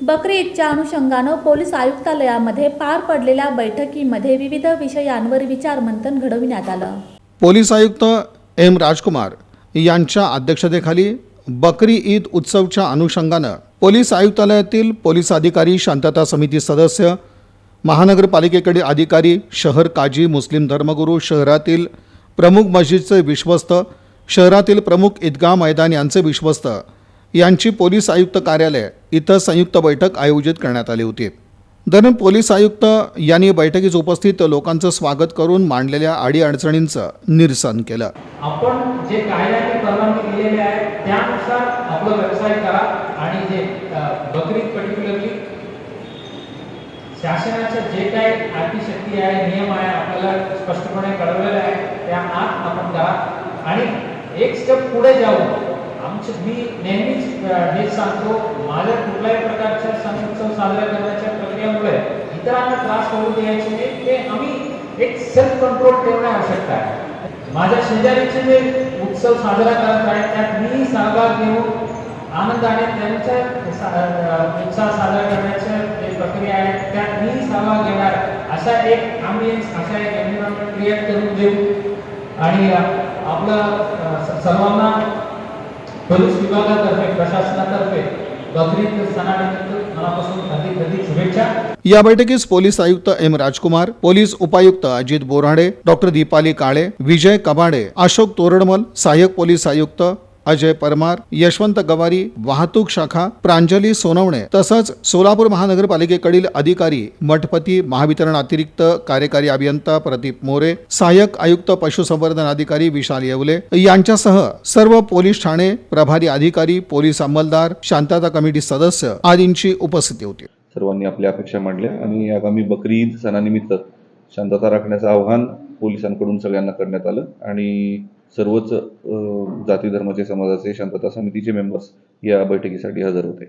बकरी ईदच्या अनुषंगानं पोलीस आयुक्तालयामध्ये पार पडलेल्या बैठकीमध्ये विविध विषयांवर विचारमंथन घडविण्यात आलं. पोलीस आयुक्त एम राजकुमार यांच्या अध्यक्षतेखाली बकरी ईद उत्सवच्या अनुषंगानं पोलीस आयुक्तालयातील पोलीस अधिकारी शांतता समिती सदस्य महानगरपालिकेकडे अधिकारी शहर काजी मुस्लिम धर्मगुरू शहरातील प्रमुख मस्जिदचे विश्वस्त शहरातील प्रमुख ईदगाह मैदान यांचे विश्वस्त यांची पोलीस आयुक्त कार्यालय इथं संयुक्त बैठक आयोजित करण्यात आली होती. दरम्यान पोलीस आयुक्त यांनी बैठकीस उपस्थित लोकांचं स्वागत करून मांडलेल्या अडीअडचणींचं निरसन केलं. आपण जे कायद्याने परवानगी दिलेले आहे त्यानुसार आपलं व्यवसाय करा आणि जे अ, पर्टिक्युलरली शासनाच्या जे काही अतिशक्ती आहे नियम आहे आपल्याला स्पष्टपणे कळवलेले आहे त्या आत आपण करा आणि एक स्टेप पुढे जाऊ आमचे मी नेहमीच हे सांगतो माझ्या कुठल्याही प्रकारच्या सणोत्सव साजरा करण्याच्या प्रक्रियेमुळे इतरांना त्रास होऊ द्यायचे नाही ते आम्ही एक सेल्फ कंट्रोल ठेवणे आवश्यक आहे. माझ्या शेजारीचे जे उत्सव साजरा करत आहेत त्यात मी सहभाग घेऊन आनंदाने त्यांच्या सा- उत्साह साजरा करण्याच्या जे प्रक्रिया आहे त्यात मी सहभाग घेणार असा एक आम्ही असा एक एन्व्हायरमेंट क्रिएट करून देऊ. आणि आपलं स- सर्वांना पोलीस विभागातर्फे प्रशासनातर्फे या बैठकीस पोलीस आयुक्त एम राजकुमार पोलीस उपायुक्त अजित बोराडे डॉक्टर दीपाली काळे विजय कबाडे अशोक तोरडमल सहाय्यक पोलीस आयुक्त अजय परमार यशवंत गवारी वाहतूक शाखा प्रांजली सोनवणे तसंच सोलापूर महानगरपालिकेकडील अधिकारी मठपती महावितरण अतिरिक्त कार्यकारी अभियंता प्रदीप मोरे सहाय्यक आयुक्त पशुसंवर्धन अधिकारी विशाल येवले यांच्यासह सर्व पोलीस ठाणे प्रभारी अधिकारी पोलीस अंमलदार शांतता कमिटी सदस्य आदींची उपस्थिती होती. सर्वांनी आपल्या अपेक्षा मांडल्या आणि आगामी बकरी ईद सणानिमित्त शांतता राखण्याचं आव्हान पोलिसांकडून सगळ्यांना करण्यात आलं आणि सर्वच जाती धर्माचे समाजाचे शांतता समितीचे मेंबर्स या बैठकीसाठी हजर होते.